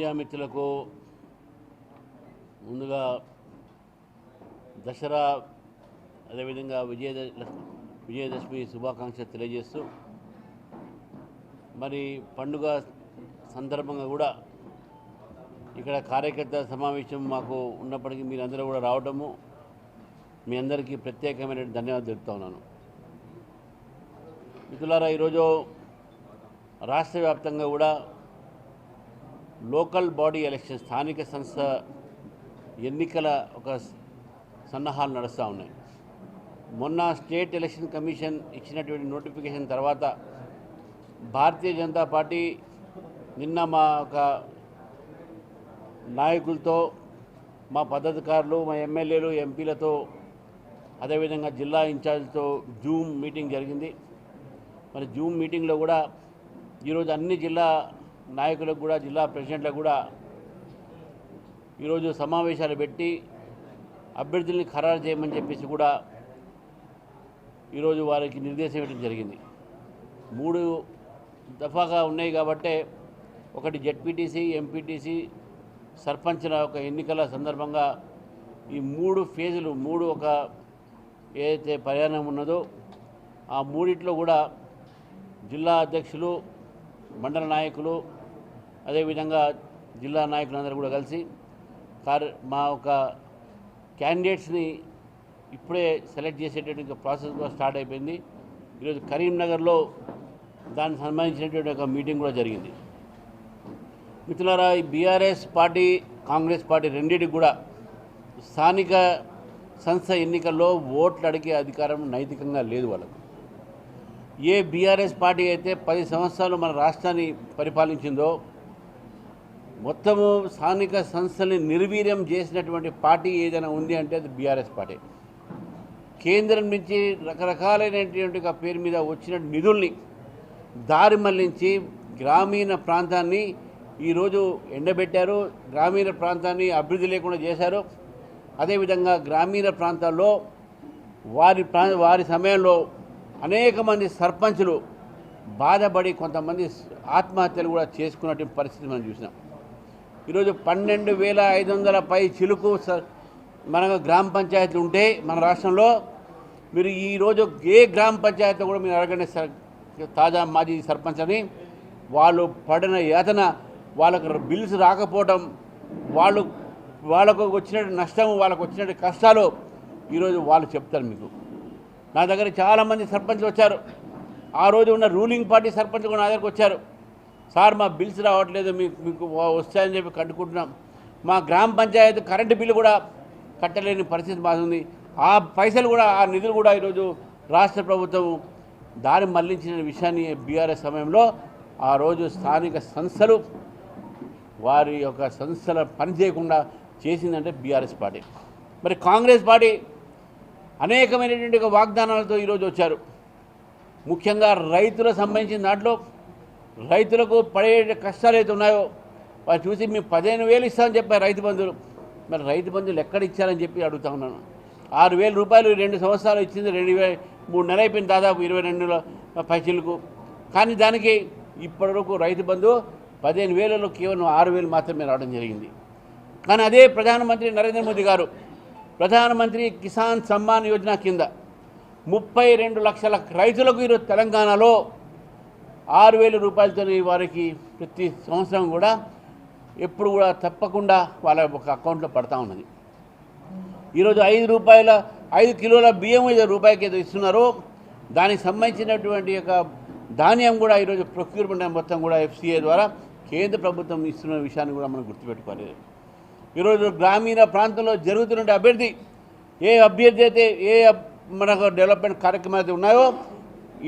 Media మిత్రులకు ముందుగా దసరా అదేవిధంగా విజయ విజయదశమి శుభాకాంక్షలు తెలియజేస్తూ మరి పండుగ సందర్భంగా కూడా ఇక్కడ కార్యకర్త సమావేశం మాకు ఉన్నప్పటికీ మీరందరూ కూడా రావటము మీ అందరికీ ప్రత్యేకమైన ధన్యవాదాలు తెలుపుతా ఉన్నాను. మిత్రులారా ఈరోజు రాష్ట్ర వ్యాప్తంగా కూడా లోకల్ బాడీ ఎలక్షన్ స్థానిక సంస్థ ఎన్నికల ఒక సన్నాహాలు నడుస్తూ ఉన్నాయి. మొన్న స్టేట్ ఎలక్షన్ కమిషన్ ఇచ్చినటువంటి నోటిఫికేషన్ తర్వాత భారతీయ జనతా పార్టీ నిన్న మా ఒక నాయకులతో మా పద్ధతికారులు మా ఎమ్మెల్యేలు ఎంపీలతో అదేవిధంగా జిల్లా ఇన్ఛార్జ్తో జూమ్ మీటింగ్ జరిగింది. మరి జూమ్ మీటింగ్లో కూడా ఈరోజు అన్ని జిల్లా నాయకులకు కూడా జిల్లా ప్రెసిడెంట్లకు కూడా ఈరోజు సమావేశాలు పెట్టి అభ్యర్థుల్ని ఖరారు చేయమని చెప్పేసి కూడా ఈరోజు వారికి నిర్దేశం ఇవ్వడం జరిగింది. మూడు దఫాగా ఉన్నాయి కాబట్టే ఒకటి జెడ్పీటీసీ ఎంపీటీసీ సర్పంచ్ల ఒక ఎన్నికల సందర్భంగా ఈ మూడు ఫేజులు మూడు ఒక ఏదైతే ప్రయాణం ఉన్నదో ఆ మూడిట్లో కూడా జిల్లా అధ్యక్షులు మండల నాయకులు అదేవిధంగా జిల్లా నాయకులందరూ కూడా కలిసి కార్ మా ఒక క్యాండిడేట్స్ని ఇప్పుడే సెలెక్ట్ చేసేటటువంటి ప్రాసెస్ కూడా స్టార్ట్ అయిపోయింది. ఈరోజు కరీంనగర్లో దానికి సంబంధించినటువంటి ఒక మీటింగ్ కూడా జరిగింది. మిత్రులారా ఈ బీఆర్ఎస్ పార్టీ కాంగ్రెస్ పార్టీ రెండింటికి కూడా స్థానిక సంస్థ ఎన్నికల్లో ఓట్లు అడిగే అధికారం నైతికంగా లేదు వాళ్ళకు. ఏ బీఆర్ఎస్ పార్టీ అయితే పది సంవత్సరాలు మన రాష్ట్రాన్ని పరిపాలించిందో మొత్తము స్థానిక సంస్థల్ని నిర్వీర్యం చేసినటువంటి పార్టీ ఏదైనా ఉంది అంటే అది బీఆర్ఎస్ పార్టీ. కేంద్రం నుంచి రకరకాలైనటువంటి పేరు మీద వచ్చిన నిధుల్ని దారి మళ్ళించి గ్రామీణ ప్రాంతాన్ని ఈరోజు ఎండబెట్టారు గ్రామీణ ప్రాంతాన్ని అభివృద్ధి లేకుండా చేశారు. అదేవిధంగా గ్రామీణ ప్రాంతాల్లో వారి ప్రా వారి సమయంలో అనేక మంది సర్పంచులు బాధపడి కొంతమంది ఆత్మహత్యలు కూడా చేసుకున్నటువంటి పరిస్థితి మనం చూసినాం. ఈరోజు పన్నెండు వేల ఐదు వందల పై చిలుకు స- మన గ్రామ పంచాయతీలు ఉంటే మన రాష్ట్రంలో మీరు ఈరోజు ఏ గ్రామ పంచాయతీ కూడా మీరు అడగండి సర్ తాజా మాజీ సర్పంచ్ అని. వాళ్ళు పడిన యాతన వాళ్ళకు బిల్స్ రాకపోవడం వాళ్ళు వాళ్ళకు వచ్చినట్టు నష్టం వాళ్ళకు వచ్చినట్టు కష్టాలు ఈరోజు వాళ్ళు చెప్తారు మీకు. నా దగ్గర చాలామంది సర్పంచ్లు వచ్చారు. ఆ రోజు ఉన్న రూలింగ్ పార్టీ సర్పంచ్ కూడా నా దగ్గరకు వచ్చారు. సార్ మా బిల్స్ రావట్లేదు మీకు మీకు వస్తాయని చెప్పి కట్టుకుంటున్నాం. మా గ్రామ పంచాయతీ కరెంటు బిల్లు కూడా కట్టలేని పరిస్థితి మాది ఆ పైసలు కూడా ఆ నిధులు కూడా ఈరోజు రాష్ట్ర ప్రభుత్వం దారి మళ్ళించిన విషయాన్ని బీఆర్ఎస్ సమయంలో ఆ రోజు స్థానిక సంస్థలు వారి యొక్క సంస్థల పని చేయకుండా చేసిందంటే బీఆర్ఎస్ పార్టీ. మరి కాంగ్రెస్ పార్టీ అనేకమైనటువంటి వాగ్దానాలతో ఈరోజు వచ్చారు. ముఖ్యంగా రైతులకు సంబంధించిన దాంట్లో రైతులకు పడే కష్టాలు అయితే ఉన్నాయో వారు చూసి మేము పదిహేను వేలు ఇస్తామని చెప్పారు రైతు బంధువులు. మరి రైతు బంధువులు ఎక్కడ ఇచ్చారని చెప్పి అడుగుతా ఉన్నాను. ఆరు వేల రూపాయలు రెండు సంవత్సరాలు ఇచ్చింది రెండు వే మూడు నెలలు అయిపోయింది దాదాపు ఇరవై రెండులో పైసలకు. కానీ దానికి ఇప్పటివరకు రైతు బంధు పదిహేను వేలలో కేవలం ఆరు వేలు మాత్రమే రావడం జరిగింది. కానీ అదే ప్రధానమంత్రి నరేంద్ర మోదీ గారు ప్రధానమంత్రి కిసాన్ సమ్మాన్ యోజన కింద ముప్పై రెండు లక్షల రైతులకు ఈరోజు తెలంగాణలో ఆరు వేల రూపాయలతో వారికి ప్రతి సంవత్సరం కూడా ఎప్పుడు కూడా తప్పకుండా వాళ్ళ ఒక అకౌంట్లో పడతా ఉన్నది. ఈరోజు ఐదు రూపాయల ఐదు కిలోల బియ్యం ఏదో రూపాయికి ఏదో ఇస్తున్నారో దానికి సంబంధించినటువంటి యొక్క ధాన్యం కూడా ఈరోజు ప్రొక్యూర్మెంట్ మొత్తం కూడా ఎఫ్సిఏ ద్వారా కేంద్ర ప్రభుత్వం ఇస్తున్న విషయాన్ని కూడా మనం గుర్తుపెట్టుకోవాలి. ఈరోజు గ్రామీణ ప్రాంతంలో జరుగుతున్న అభ్యర్థి ఏ అభ్యర్థి అయితే ఏ మనకు డెవలప్మెంట్ కార్యక్రమాలు అయితే ఉన్నాయో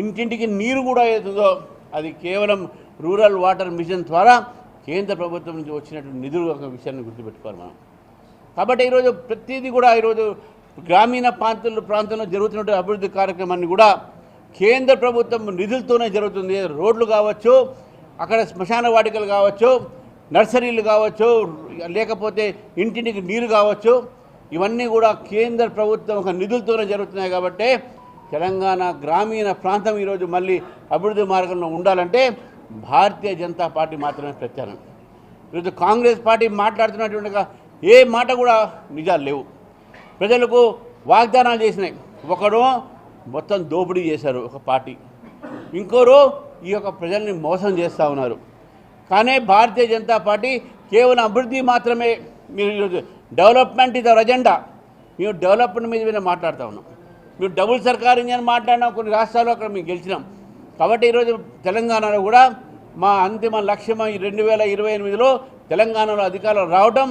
ఇంటింటికి నీరు కూడా అవుతుందో అది కేవలం రూరల్ వాటర్ మిషన్ ద్వారా కేంద్ర ప్రభుత్వం నుంచి వచ్చినటువంటి నిధులు ఒక విషయాన్ని గుర్తుపెట్టుకోవాలి మనం. కాబట్టి ఈరోజు ప్రతిదీ కూడా ఈరోజు గ్రామీణ ప్రాంతాల్లో ప్రాంతంలో జరుగుతున్న అభివృద్ధి కార్యక్రమాన్ని కూడా కేంద్ర ప్రభుత్వం నిధులతోనే జరుగుతుంది. రోడ్లు కావచ్చు అక్కడ శ్మశాన వాటికలు కావచ్చు నర్సరీలు కావచ్చు లేకపోతే ఇంటింటికి నీరు కావచ్చు ఇవన్నీ కూడా కేంద్ర ప్రభుత్వం ఒక నిధులతోనే జరుగుతున్నాయి కాబట్టి తెలంగాణ గ్రామీణ ప్రాంతం ఈరోజు మళ్ళీ అభివృద్ధి మార్గంలో ఉండాలంటే భారతీయ జనతా పార్టీ మాత్రమే ప్రత్యామ్నాయం. ఈరోజు కాంగ్రెస్ పార్టీ మాట్లాడుతున్నటువంటి ఏ మాట కూడా నిజాలు లేవు. ప్రజలకు వాగ్దానాలు చేసినాయి. ఒకరు మొత్తం దోపిడీ చేశారు ఒక పార్టీ. ఇంకోరు ఈ యొక్క ప్రజల్ని మోసం చేస్తూ ఉన్నారు. కానీ భారతీయ జనతా పార్టీ కేవలం అభివృద్ధి మాత్రమే మీరు ఈరోజు డెవలప్మెంట్ ఇది అజెండా. మేము డెవలప్మెంట్ మీద మీద మాట్లాడుతూ ఉన్నాం. మీరు డబుల్ సర్కార్ ఇంజన్ మాట్లాడినాం కొన్ని రాష్ట్రాల్లో అక్కడ మేము గెలిచినాం. కాబట్టి ఈరోజు తెలంగాణలో కూడా మా అంతిమ లక్ష్యం ఈ రెండు వేల ఇరవై ఎనిమిదిలో తెలంగాణలో అధికారులు రావడం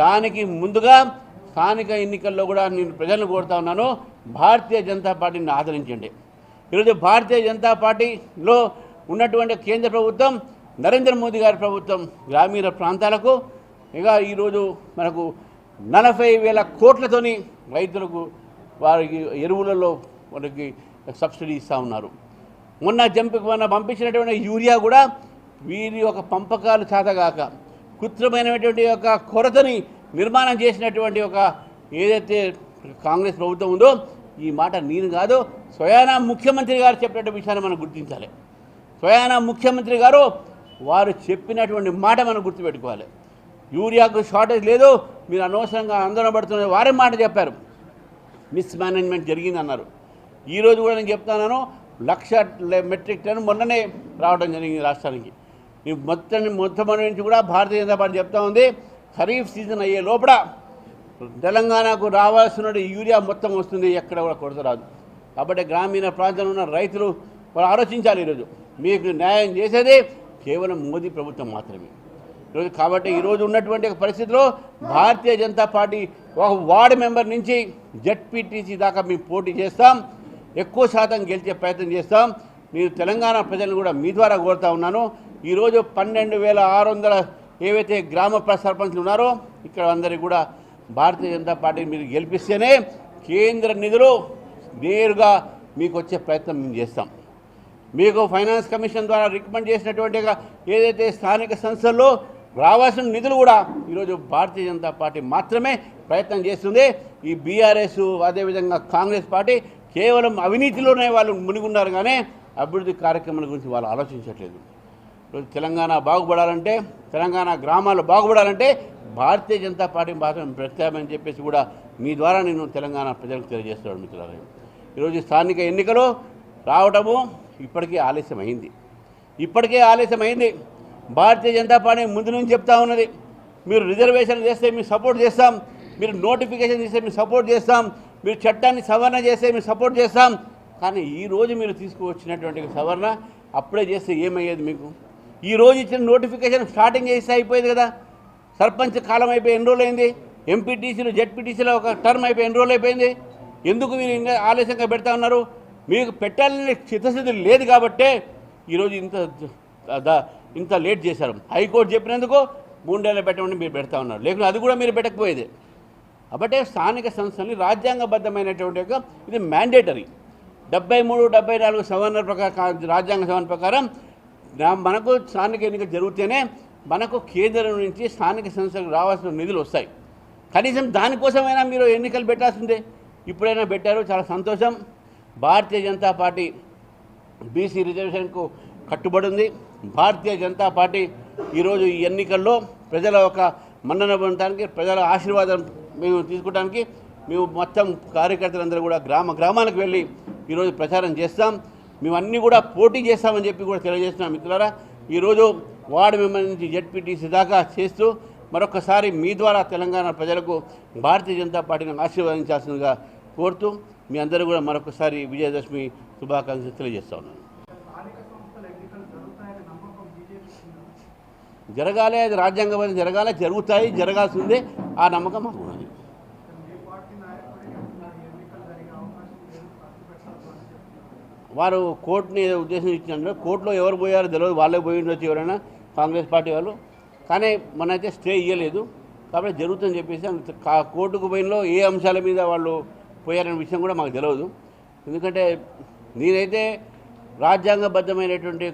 దానికి ముందుగా స్థానిక ఎన్నికల్లో కూడా నేను ప్రజలను కోరుతా ఉన్నాను. భారతీయ జనతా పార్టీని ఆదరించండి. ఈరోజు భారతీయ జనతా పార్టీలో ఉన్నటువంటి కేంద్ర ప్రభుత్వం నరేంద్ర మోదీ గారి ప్రభుత్వం గ్రామీణ ప్రాంతాలకు ఇక ఈరోజు మనకు నలభై వేల కోట్లతోని రైతులకు వారికి ఎరువులలో మనకి సబ్సిడీ ఇస్తూ ఉన్నారు. మొన్న జంపి మొన్న పంపించినటువంటి యూరియా కూడా వీరి యొక్క పంపకాలు చేతగాక కృత్రిమైనటువంటి యొక్క కొరతని నిర్మాణం చేసినటువంటి ఒక ఏదైతే కాంగ్రెస్ ప్రభుత్వం ఉందో ఈ మాట నేను కాదు స్వయానా ముఖ్యమంత్రి గారు చెప్పినటువంటి విషయాన్ని మనం గుర్తించాలి. స్వయానా ముఖ్యమంత్రి గారు వారు చెప్పినటువంటి మాట మనం గుర్తుపెట్టుకోవాలి. యూరియాకు షార్టేజ్ లేదు మీరు అనవసరంగా ఆందోళన పడుతున్న వారే మాట చెప్పారు. మిస్ మేనేజ్మెంట్ జరిగిందన్నారు ఈరోజు కూడా నేను చెప్తున్నాను లక్ష మెట్రిక్ టన్ మొన్ననే రావడం జరిగింది రాష్ట్రానికి. ఈ మొత్తం మొత్తం నుంచి కూడా భారతీయ జనతా పార్టీ చెప్తా ఉంది ఖరీఫ్ సీజన్ అయ్యే లోపల తెలంగాణకు రావాల్సిన యూరియా మొత్తం వస్తుంది ఎక్కడ కూడా కొరత రాదు. కాబట్టి గ్రామీణ ప్రాంతంలో ఉన్న రైతులు వాళ్ళు ఆలోచించాలి ఈరోజు. మీకు న్యాయం చేసేది కేవలం మోదీ ప్రభుత్వం మాత్రమే. ఈరోజు కాబట్టి ఈరోజు ఉన్నటువంటి పరిస్థితిలో భారతీయ జనతా పార్టీ ఒక వార్డు మెంబర్ నుంచి జడ్పీటీసీ దాకా మేము పోటీ చేస్తాం. ఎక్కువ శాతం గెలిచే ప్రయత్నం చేస్తాం. మీరు తెలంగాణ ప్రజలను కూడా మీ ద్వారా కోరుతా ఉన్నాను. ఈరోజు పన్నెండు వేల ఆరు వందల ఏవైతే గ్రామ సర్పంచ్లు ఉన్నారో ఇక్కడ అందరికీ కూడా భారతీయ జనతా పార్టీ మీరు గెలిపిస్తేనే కేంద్ర నిధులు నేరుగా మీకు వచ్చే ప్రయత్నం మేము చేస్తాం. మీకు ఫైనాన్స్ కమిషన్ ద్వారా రికమెండ్ చేసినటువంటి ఏదైతే స్థానిక సంస్థల్లో రావాల్సిన నిధులు కూడా ఈరోజు భారతీయ జనతా పార్టీ మాత్రమే ప్రయత్నం చేస్తుంది. ఈ బీఆర్ఎస్ అదేవిధంగా కాంగ్రెస్ పార్టీ కేవలం అవినీతిలోనే వాళ్ళు మునిగున్నారు కానీ అభివృద్ధి కార్యక్రమాల గురించి వాళ్ళు ఆలోచించట్లేదు. ఈరోజు తెలంగాణ బాగుపడాలంటే తెలంగాణ గ్రామాలు బాగుపడాలంటే భారతీయ జనతా పార్టీ మాత్రం ప్రత్యామని చెప్పేసి కూడా మీ ద్వారా నేను తెలంగాణ ప్రజలకు తెలియజేస్తున్నాను మిత్రులారా. ఈరోజు స్థానిక ఎన్నికలు రావటము ఇప్పటికే ఆలస్యమైంది. ఇప్పటికే ఆలస్యమైంది. భారతీయ జనతా పార్టీ ముందు నుంచి చెప్తా ఉన్నది. మీరు రిజర్వేషన్ చేస్తే మేము సపోర్ట్ చేస్తాం. మీరు నోటిఫికేషన్ చేస్తే మేము సపోర్ట్ చేస్తాం. మీరు చట్టాన్ని సవరణ చేస్తే మేము సపోర్ట్ చేస్తాం. కానీ ఈరోజు మీరు తీసుకువచ్చినటువంటి సవరణ అప్పుడే చేస్తే ఏమయ్యేది మీకు? ఈ రోజు ఇచ్చిన నోటిఫికేషన్ స్టార్టింగ్ చేస్తే అయిపోయేది కదా. సర్పంచ్ కాలం అయిపోయి ఎన్ని రోజులు అయింది? ఎంపీటీసీలు జెడ్పీటీసీలో ఒక టర్మ్ అయిపోయి ఎన్ని రోజులు అయిపోయింది? ఎందుకు మీరు ఇంకా ఆలస్యంగా పెడతా ఉన్నారు? మీకు పెట్టాలని చిత్తశుద్ధి లేదు కాబట్టే ఈరోజు ఇంత ఇంత లేట్ చేశారు. హైకోర్టు చెప్పినందుకు మూడేళ్ళు పెట్టమని మీరు పెడతా ఉన్నారు. లేకుంటే అది కూడా మీరు పెట్టకపోయేది. కాబట్టి స్థానిక సంస్థల్ని రాజ్యాంగబద్ధమైనటువంటి యొక్క ఇది మ్యాండేటరీ డెబ్బై మూడు డెబ్బై నాలుగు సవరణ ప్రకారం రాజ్యాంగ సవరణ ప్రకారం మనకు స్థానిక ఎన్నికలు జరిగితేనే మనకు కేంద్రం నుంచి స్థానిక సంస్థలకు రావాల్సిన నిధులు వస్తాయి. కనీసం దానికోసమైనా మీరు ఎన్నికలు పెట్టాల్సిందే. ఇప్పుడైనా పెట్టారు చాలా సంతోషం. భారతీయ జనతా పార్టీ బీసీ రిజర్వేషన్కు కట్టుబడి ఉంది. భారతీయ జనతా పార్టీ ఈరోజు ఈ ఎన్నికల్లో ప్రజల ఒక మన్నన పొందడానికి ప్రజల ఆశీర్వాదం మేము తీసుకోవడానికి మేము మొత్తం కార్యకర్తలందరూ కూడా గ్రామ గ్రామాలకు వెళ్ళి ఈరోజు ప్రచారం చేస్తాం. మేము అన్నీ కూడా పోటీ చేస్తామని చెప్పి కూడా తెలియజేస్తున్నాం మిత్రులారా. ఈరోజు వార్డు మెంబర్ నుంచి జడ్పీటీసీ దాకా చేస్తూ మరొకసారి మీ ద్వారా తెలంగాణ ప్రజలకు భారతీయ జనతా పార్టీని ఆశీర్వదించాల్సిందిగా కోరుతూ మీ అందరూ కూడా మరొకసారి విజయదశమి శుభాకాంక్షలు తెలియజేస్తా ఉన్నాను. జరగాలి అది రాజ్యాంగబద్ధం జరగాలి జరుగుతాయి జరగాల్సిందే ఆ నమ్మకం మాకు ఉన్నది. వారు కోర్టుని ఏదో ఉద్దేశం ఇచ్చినారు కోర్టులో ఎవరు పోయారో తెలియదు వాళ్ళే పోయి ఉండొచ్చు ఎవరైనా కాంగ్రెస్ పార్టీ వాళ్ళు. కానీ మనైతే స్టే ఇవ్వలేదు కాబట్టి జరుగుతుందని చెప్పేసి కోర్టుకు పోయినలో ఏ అంశాల మీద వాళ్ళు పోయారనే విషయం కూడా మాకు తెలియదు ఎందుకంటే నేనైతే రాజ్యాంగబద్ధమైనటువంటి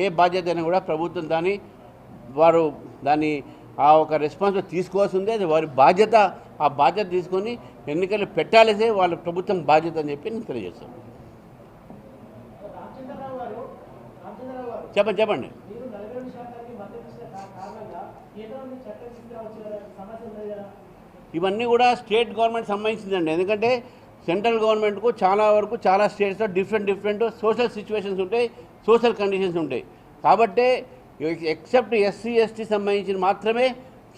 ఏ బాధ్యత అయినా కూడా ప్రభుత్వం దాన్ని వారు దాన్ని ఆ ఒక రెస్పాన్స్ తీసుకోవాల్సి ఉంది అది వారి బాధ్యత. ఆ బాధ్యత తీసుకొని ఎన్నికలు పెట్టాలిసే వాళ్ళ ప్రభుత్వం బాధ్యత అని చెప్పి నేను తెలియజేస్తాను. చెప్పండి చెప్పండి. ఇవన్నీ కూడా స్టేట్ గవర్నమెంట్ సంబంధించిందండి. ఎందుకంటే సెంట్రల్ గవర్నమెంట్కు చాలా వరకు చాలా స్టేట్స్లో డిఫరెంట్ డిఫరెంట్ సోషల్ సిచ్యువేషన్స్ ఉంటాయి సోషల్ కండిషన్స్ ఉంటాయి. కాబట్టే ఎక్సెప్ట్ ఎస్సీ ఎస్టీ సంబంధించిన మాత్రమే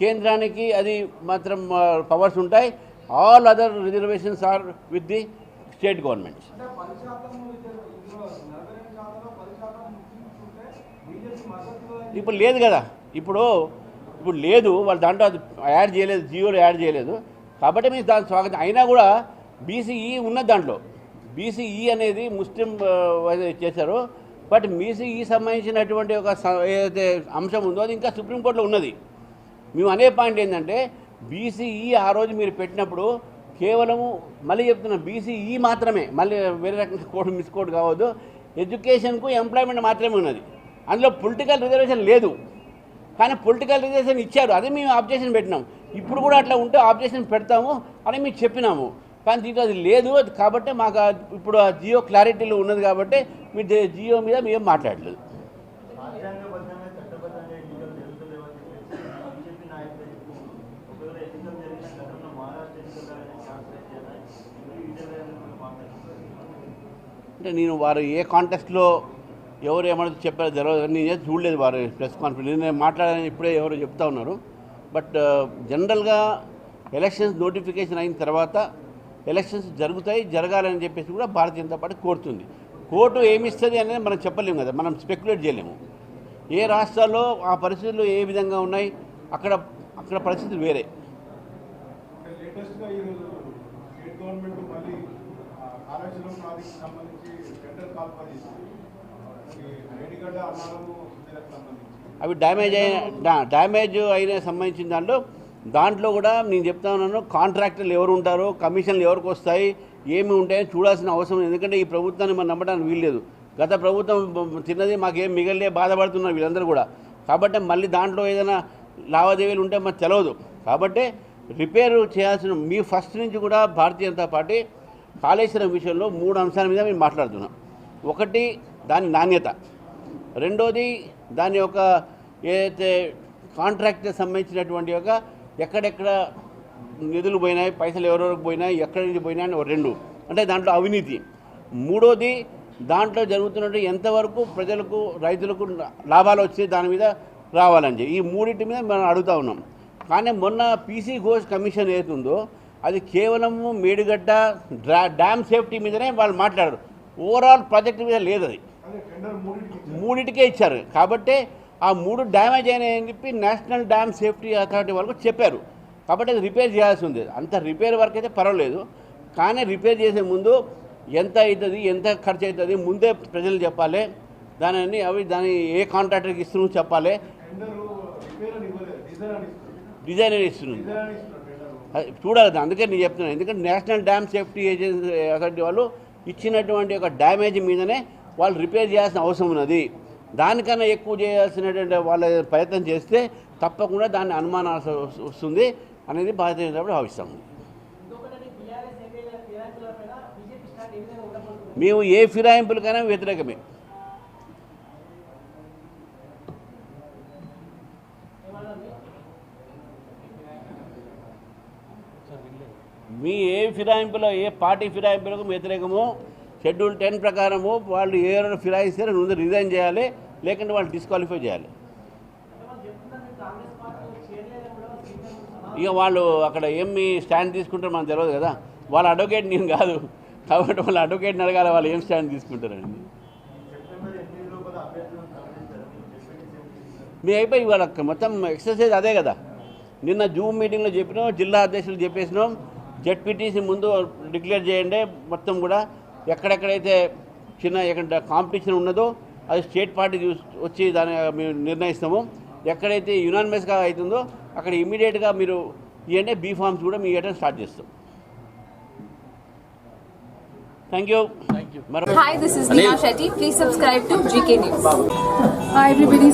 కేంద్రానికి అది మాత్రం పవర్స్ ఉంటాయి. All other reservations are with the state governments ఇప్పుడు లేదు కదా. ఇప్పుడు ఇప్పుడు లేదు. వాళ్ళు దాంట్లో అది యాడ్ చేయలేదు. జియోలో యాడ్ చేయలేదు. కాబట్టి మీరు దాని స్వాగతం. అయినా కూడా బీసీఈ ఉన్నది దాంట్లో. బీసీఈ అనేది ముస్లిం చేశారు. బట్ బీసీఈ సంబంధించినటువంటి ఒక ఏదైతే అంశం ఉందో అది ఇంకా సుప్రీంకోర్టులో ఉన్నది. మేము అనే పాయింట్ ఏంటంటే బీసీఈ ఆ రోజు మీరు పెట్టినప్పుడు కేవలము మళ్ళీ చెప్తున్నా బీసీఈ మాత్రమే మళ్ళీ వేరే రకంగా కోడ్ మిస్ కోడ్ కావద్దు ఎడ్యుకేషన్కు ఎంప్లాయ్మెంట్ మాత్రమే ఉన్నది. అందులో పొలిటికల్ రిజర్వేషన్ లేదు. కానీ పొలిటికల్ రిజర్వేషన్ ఇచ్చారు అదే మేము ఆబ్జెక్షన్ పెట్టినాం. ఇప్పుడు కూడా అట్లా ఉంటే ఆబ్జెక్షన్ పెడతాము అని మేము చెప్పినాము. కానీ దీంట్లో అది లేదు అది కాబట్టి మాకు ఇప్పుడు ఆ జియో క్లారిటీలో ఉన్నది కాబట్టి మీ జియో మీద మేము మాట్లాడలేదు. అంటే నేను వారు ఏ కాంటెస్ట్లో ఎవరు ఏమన్నా చెప్పారో తెలియదు నేను చూడలేదు వారు ప్రెస్ కాన్ఫరెన్స్. నేను మాట్లాడాలని ఇప్పుడే ఎవరు చెప్తా ఉన్నారు. బట్ జనరల్గా ఎలక్షన్స్ నోటిఫికేషన్ అయిన తర్వాత ఎలక్షన్స్ జరుగుతాయి జరగాలని చెప్పేసి కూడా భారతీయ జనతా పార్టీ కోరుతుంది. కోర్టు ఏమి ఇస్తుంది అనేది మనం చెప్పలేము కదా మనం స్పెక్యులేట్ చేయలేము. ఏ రాష్ట్రాల్లో ఆ పరిస్థితులు ఏ విధంగా ఉన్నాయి అక్కడ అక్కడ పరిస్థితులు వేరే. అవి డ్యామేజ్ అయిన డ్యామేజ్ అయిన సంబంధించిన దాంట్లో దాంట్లో కూడా నేను చెప్తా ఉన్నాను కాంట్రాక్టర్లు ఎవరు ఉంటారో కమిషన్లు ఎవరికి వస్తాయి ఏమి ఉంటాయని చూడాల్సిన అవసరం ఎందుకంటే ఈ ప్రభుత్వాన్ని మనం నమ్మడానికి వీల్లేదు గత ప్రభుత్వం తిన్నది మాకేం మిగలే బాధపడుతున్నారు వీళ్ళందరూ కూడా. కాబట్టి మళ్ళీ దాంట్లో ఏదైనా లావాదేవీలు ఉంటే మాకు తెలియదు కాబట్టి రిపేర్ చేయాల్సిన మీ ఫస్ట్ నుంచి కూడా భారతీయ జనతా పార్టీ కాళేశ్వరం విషయంలో మూడు అంశాల మీద మేము మాట్లాడుతున్నాం. ఒకటి దాని నాణ్యత. రెండోది దాని యొక్క ఏదైతే కాంట్రాక్ట్ సంబంధించినటువంటి యొక్క ఎక్కడెక్కడ నిధులు పోయినాయి పైసలు ఎవరెవరికి పోయినాయి ఎక్కడి నుంచి పోయినాయి రెండు. అంటే దాంట్లో అవినీతి. మూడోది దాంట్లో జరుగుతున్నట్టు ఎంతవరకు ప్రజలకు రైతులకు లాభాలు వచ్చి దాని మీద రావాలని చెప్పి. ఈ మూడింటి మీద మనం అడుగుతా ఉన్నాం. కానీ మొన్న పీసీ ఘోష్ కమిషన్ ఏతుందో అది కేవలము మేడిగడ్డ డ్రా డ్యామ్ సేఫ్టీ మీదనే వాళ్ళు మాట్లాడారు. ఓవరాల్ ప్రాజెక్ట్ మీద లేదు అది మూడింటికే ఇచ్చారు. కాబట్టి ఆ మూడు డ్యామేజ్ అయినాయని చెప్పి నేషనల్ డ్యామ్ సేఫ్టీ అథారిటీ వాళ్ళకు చెప్పారు. కాబట్టి అది రిపేర్ చేయాల్సి ఉంది. అంత రిపేర్ వర్క్ అయితే పర్వాలేదు. కానీ రిపేర్ చేసే ముందు ఎంత అవుతుంది ఎంత ఖర్చు అవుతుంది ముందే ప్రజలు చెప్పాలి. దానిని అవి దాని ఏ కాంట్రాక్టర్కి ఇస్తున్నావు చెప్పాలి. డిజైన్ అని ఇస్తుంది అది చూడాలి అందుకే నేను చెప్తున్నాను ఎందుకంటే national dam safety agency authority వాళ్ళు ఇచ్చినటువంటి ఒక డ్యామేజ్ మీదనే వాళ్ళు రిపేర్ చేయాల్సిన అవసరం ఉన్నది. దానికన్నా ఎక్కువ చేయాల్సినటువంటి వాళ్ళ ప్రయత్నం చేస్తే తప్పకుండా దాన్ని అనుమానాల్సి వస్తుంది అనేది భారతీయ జనతా పార్టీ భావిస్తాము. మేము ఏ ఫిరాయింపులకైనా వ్యతిరేకమే. మీ ఏ ఫిరాయింపులో ఏ పార్టీ ఫిరాయింపులకు వ్యతిరేకమో షెడ్యూల్ టెన్ ప్రకారము వాళ్ళు ఏ ఫిరాయిస్తే ముందు రిజైన్ చేయాలి. లేకుంటే వాళ్ళు డిస్క్వాలిఫై చేయాలి. వాళ్ళు ఇక వాళ్ళు అక్కడ ఏమి స్టాండ్ తీసుకుంటారో మనకు తెలియదు కదా. వాళ్ళ అడ్వకేట్ నేను కాదు. కాబట్టి వాళ్ళ అడ్వకేట్ని అడగాలి వాళ్ళు ఏం స్టాండ్ తీసుకుంటారండి మీ అయిపోయి ఇవాళ మొత్తం ఎక్సర్సైజ్ అదే కదా. నిన్న జూమ్ మీటింగ్లో చెప్పినాం జిల్లా అధ్యక్షులు చెప్పేసినాం. జెడ్పీటీసీ ముందు డిక్లేర్ చేయండి. మొత్తం కూడా ఎక్కడెక్కడైతే చిన్న ఎక్కడ కాంపిటీషన్ ఉన్నదో అది స్టేట్ పార్టీ వచ్చి దాన్ని మేము నిర్ణయిస్తాము. ఎక్కడైతే యునానిమస్గా అవుతుందో అక్కడ ఇమీడియట్గా మీరు ఇవ్వండి బీ ఫామ్స్ కూడా మీ ఇవ్వడం స్టార్ట్ చేస్తాం. Thank you this is Neha Shetty. Please subscribe to GK News. Hi everybody,